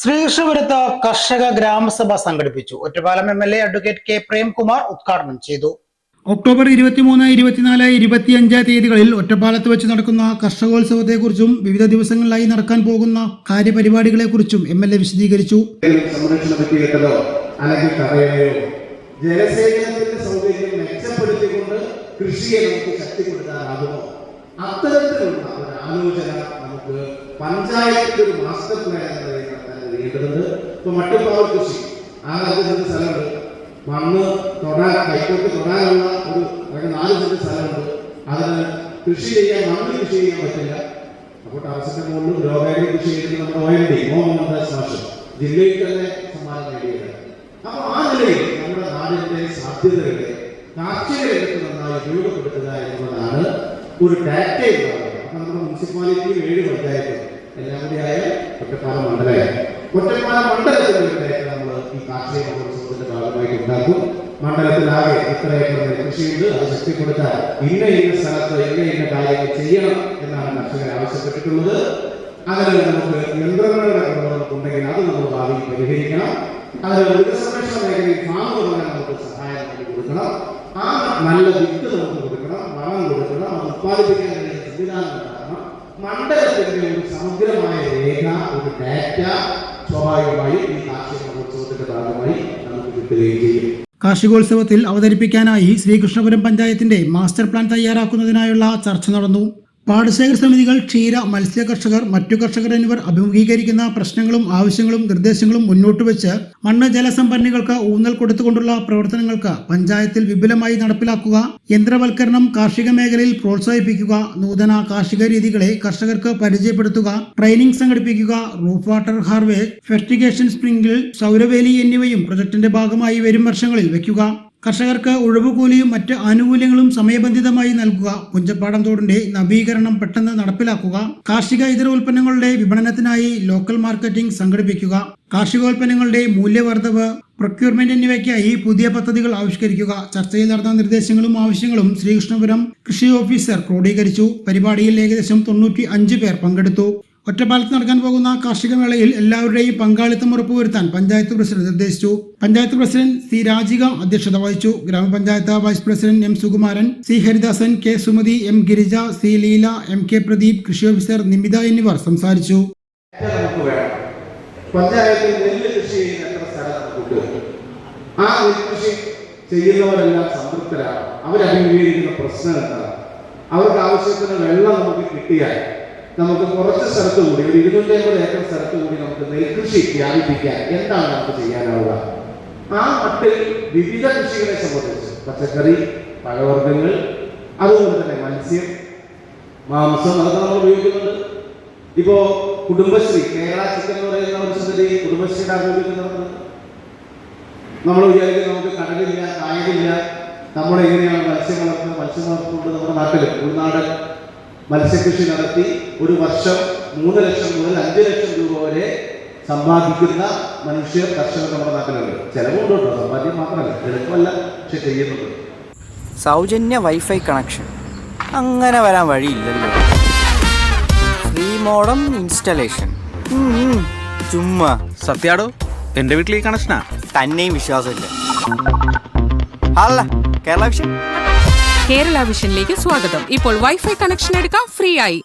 ശ്രീകൃഷ്ണപുരത്ത് കർഷക ഗ്രാമസഭ സംഘടിപ്പിച്ചു. Ottapalam M L A advocate K Premkumar ഉദ്ഘാടനം ചെയ്തു. ഒക്ടോബർ ഇരുപത്തിമൂന്ന് ഇരുപത്തിനാല് ഇരുപത്തിയഞ്ച് തീയതികളിൽ ഒറ്റപ്പാലത്ത് വെച്ച് നടക്കുന്ന കർഷകോത്സവത്തെക്കുറിച്ചും വിവിധ ദിവസങ്ങളിലായി നടക്കാൻ പോകുന്ന കാര്യപരിപാടികളെക്കുറിച്ചും എം എൽ എ വിശദീകരിച്ചു. ജലസേചനത്തിന്റെ സൗകര്യം മെച്ചപ്പെടുത്തിക്കൊണ്ട് കൃഷിയെ നമുക്ക് ശക്തിപ്പെടുത്താനാകുമോ? അത്തരത്തിലുള്ള ഒരു ആലോചന നമുക്ക് പഞ്ചായത്തിന്റെ ഒരു മാസ്റ്റർ പ്ലാൻ എന്ന കഴിയേണ്ടതുണ്ട് ഇപ്പൊ മട്ടുപ്പാവൽ കൃഷി ആ അഞ്ച് സെന്റ് സ്ഥലമുണ്ട്. മണ്ണ് തൊടാൻ കൈക്കോട്ട് തൊടാനുള്ള ഒരു നാല് സെന്റ് സ്ഥലമുണ്ട്. അതിന് കൃഷി ചെയ്യാൻ മണ്ണ് കൃഷി ചെയ്യാൻ പറ്റില്ല. അപ്പോൾ ടെറസിന്റെ മുകളിൽ രോഗാരി കൃഷി ചെയ്യുന്ന നമ്മുടെ എൻ ഡി മോഹൻ മാഷ് ജില്ലയിൽ തന്നെ സമ്മാനം നേടിയത് അപ്പോൾ ആ നിലയിൽ നമ്മുടെ നാടിന്റെ സാധ്യതകളെ കാർഷിക രംഗത്ത് നന്നായി ഉപയോഗപ്പെടുത്തുക എന്നുള്ളതാണ് ഒരു ഡാറ്റ അപ്പൊ നമ്മുടെ മുനിസിപ്പാലിറ്റിയും ഏഴ് പഞ്ചായത്തും എല്ലാം കൂടി ആയ ഒറ്റപ്പാലം മണ്ഡലമായി ഒറ്റപ്പാലം മണ്ഡലത്തിന്റെ ഒരു നമ്മൾ ഈ കാർഷിക മഹോത്സവത്തിന്റെ ഭാഗമായിട്ട് ഉണ്ടാക്കും. മണ്ഡലത്തിലാകെ ഇത്ര ഏക്കർ നെൽകൃഷിയുണ്ട് അത് ശക്തിപ്പെടുത്താൻ ഇന്ന ഇന്ന സ്ഥലത്ത് ഇന്ന ഇന്ന കാര്യങ്ങൾ ചെയ്യണം എന്നാണ് കർഷകർ ആവശ്യപ്പെട്ടിട്ടുള്ളത്. അതിന് നമുക്ക് യന്ത്രങ്ങളുടെ ഉണ്ടെങ്കിൽ അത് നമ്മൾ ഭാവിയിൽ പരിഹരിക്കണം. അതിന് മൃഗസംരക്ഷണ മേഖലയിൽ ഫാം തുടങ്ങാൻ നമുക്ക് സഹായം കൊടുക്കണം. ആ നല്ല വിത്ത് നമുക്ക് കൊടുക്കണം വളം കൊടുക്കണം അത് ഉത്പാദിപ്പിക്കാൻ സംവിധാനം മണ്ഡലത്തിന്റെ ഒരു സമഗ്രമായ രേഖ ഒരു ഡാറ്റ സ്വാഭാവികമായി ഈ കാർഷിക മഹോത്സവത്തിന്റെ ഭാഗമായി നമുക്ക് കിട്ടുകയും ചെയ്യും. കാർഷികോത്സവത്തിൽ അവതരിപ്പിക്കാനായി ശ്രീകൃഷ്ണപുരം പഞ്ചായത്തിന്റെ മാസ്റ്റർ പ്ലാൻ തയ്യാറാക്കുന്നതിനായുള്ള ചർച്ച നടന്നു. പാടശേഖര സമിതികൾ ക്ഷീര മത്സ്യ കർഷകർ മറ്റു കർഷകർ എന്നിവർ അഭിമുഖീകരിക്കുന്ന പ്രശ്നങ്ങളും ആവശ്യങ്ങളും നിർദ്ദേശങ്ങളും മുന്നോട്ട് വെച്ച് മണ്ണ് ജലസമ്പന്നികൾക്ക് ഊന്നൽ കൊടുത്തുകൊണ്ടുള്ള പ്രവർത്തനങ്ങൾക്ക് പഞ്ചായത്തിൽ വിപുലമായി നടപ്പിലാക്കുക യന്ത്രവൽക്കരണം കാർഷിക മേഖലയിൽ പ്രോത്സാഹിപ്പിക്കുക നൂതന കാർഷിക രീതികളെ കർഷകർക്ക് പരിചയപ്പെടുത്തുക ട്രെയിനിംഗ് സംഘടിപ്പിക്കുക റൂഫ് വാട്ടർ ഹാർവേ ഫെർട്ടിഗേഷൻ സ്പ്രിംഗിൾ സൗരവേലി എന്നിവയും പ്രൊജക്ടിന്റെ ഭാഗമായി വരും വർഷങ്ങളിൽ വയ്ക്കുക. കർഷകർക്ക് ഉഴവുകൂലിയും മറ്റ് ആനുകൂല്യങ്ങളും സമയബന്ധിതമായി നൽകുക. പുഞ്ചപ്പാടം തോടിന്റെ നവീകരണം പെട്ടെന്ന് നടപ്പിലാക്കുക. കാർഷിക ഇതര ഉൽപ്പന്നങ്ങളുടെ വിപണനത്തിനായി ലോക്കൽ മാർക്കറ്റിംഗ് സംഘടിപ്പിക്കുക. കാർഷികോൽപ്പന്നങ്ങളുടെ മൂല്യവർദ്ധവ് പ്രൊക്യൂർമെന്റ് എന്നിവയ്ക്കായി പുതിയ പദ്ധതികൾ ആവിഷ്കരിക്കുക. ചർച്ചയിൽ നടന്ന നിർദ്ദേശങ്ങളും ആവശ്യങ്ങളും ശ്രീകൃഷ്ണപുരം കൃഷി ഓഫീസർ ക്രോഡീകരിച്ചു. പരിപാടിയിൽ ഏകദേശം തൊണ്ണൂറ്റി പേർ പങ്കെടുത്തു. ഒറ്റപ്പാലത്ത് നടക്കാൻ പോകുന്ന കാർഷിക മേളയിൽ എല്ലാവരുടെയും പങ്കാളിത്തം ഉറപ്പുവരുത്താൻ പഞ്ചായത്ത് പ്രസിഡന്റ് നിർദ്ദേശിച്ചു. പഞ്ചായത്ത് പ്രസിഡന്റ് സി രാജിക അധ്യക്ഷത വഹിച്ചു. ഗ്രാമപഞ്ചായത്ത് vice president M Sukumaran C Haridasan K Sumathi M Girija C Leela M K Pradeep കൃഷി ഓഫീസർ നിമിത എന്നിവർ സംസാരിച്ചു. നെല്ല് ആ അവർക്ക് ആവശ്യത്തിന് വെള്ളം നമുക്ക് കിട്ടിയാൽ നമുക്ക് കുറച്ച് സ്ഥലത്ത് കൂടി ഒരു ഇരുന്നൂറ്റി അമ്പത് ഏക്കർ സ്ഥലത്ത് കൂടി നമുക്ക് നെൽകൃഷി വ്യാപിപ്പിക്കാൻ എന്താണ് നമുക്ക് ചെയ്യാനാവുക? ആ മട്ടിൽ വിവിധ കൃഷികളെ സംബന്ധിച്ച് പച്ചക്കറി പഴവർഗങ്ങൾ അതുപോലെ തന്നെ മത്സ്യം മാംസം അതൊക്കെ നമ്മൾ ഉപയോഗിക്കുന്നുണ്ട്. ഇപ്പോ കുടുംബശ്രീ കേരള ചിക്കൻ എന്ന് പറയുന്ന ഒരു സ്ഥിതി കുടുംബശ്രീയുടെ ആഭിമുഖ്യത്തിൽ നമ്മൾ വിചാരിക്കും നമുക്ക് കടലില്ല കായലില്ല. നമ്മൾ എങ്ങനെയാണ് മത്സ്യം വളർത്തുന്നത് മത്സ്യം വളർത്തുന്നത് നമ്മുടെ നാട്ടിൽ ഉൾനാടൻ മത്സ്യകൃഷി നടത്തി ഒരു വർഷം മൂന്ന് ലക്ഷം മുതൽ അഞ്ച് ലക്ഷം രൂപ വരെ സമ്പാദിക്കുന്ന മനുഷ്യർ കർഷകർ നമ്മുടെ നാട്ടിലുണ്ട്. ചെലവുണ്ട് കേട്ടോ. സമ്പാദ്യം മാത്രമല്ല. എളുപ്പമല്ല. പക്ഷെ ചെയ്യുന്നുണ്ട്. സൗജന്യ വൈഫൈ കണക്ഷൻ അങ്ങനെ വരാൻ വഴിയില്ലല്ലോ. ഫ്രീ മോഡം ഇൻസ്റ്റലേഷൻ ചുമ്മാ. സത്യാടോ? എന്റെ വീട്ടിൽ ഈ കണക്ഷനാ തന്നെയും വിശ്വാസമില്ല. അല്ല കേരള വിഷൻ കേരള വിഷനിലേക്ക് സ്വാഗതം. ഇപ്പോൾ വൈഫൈ കണക്ഷൻ എടുക്കാം ഫ്രീ ആയി.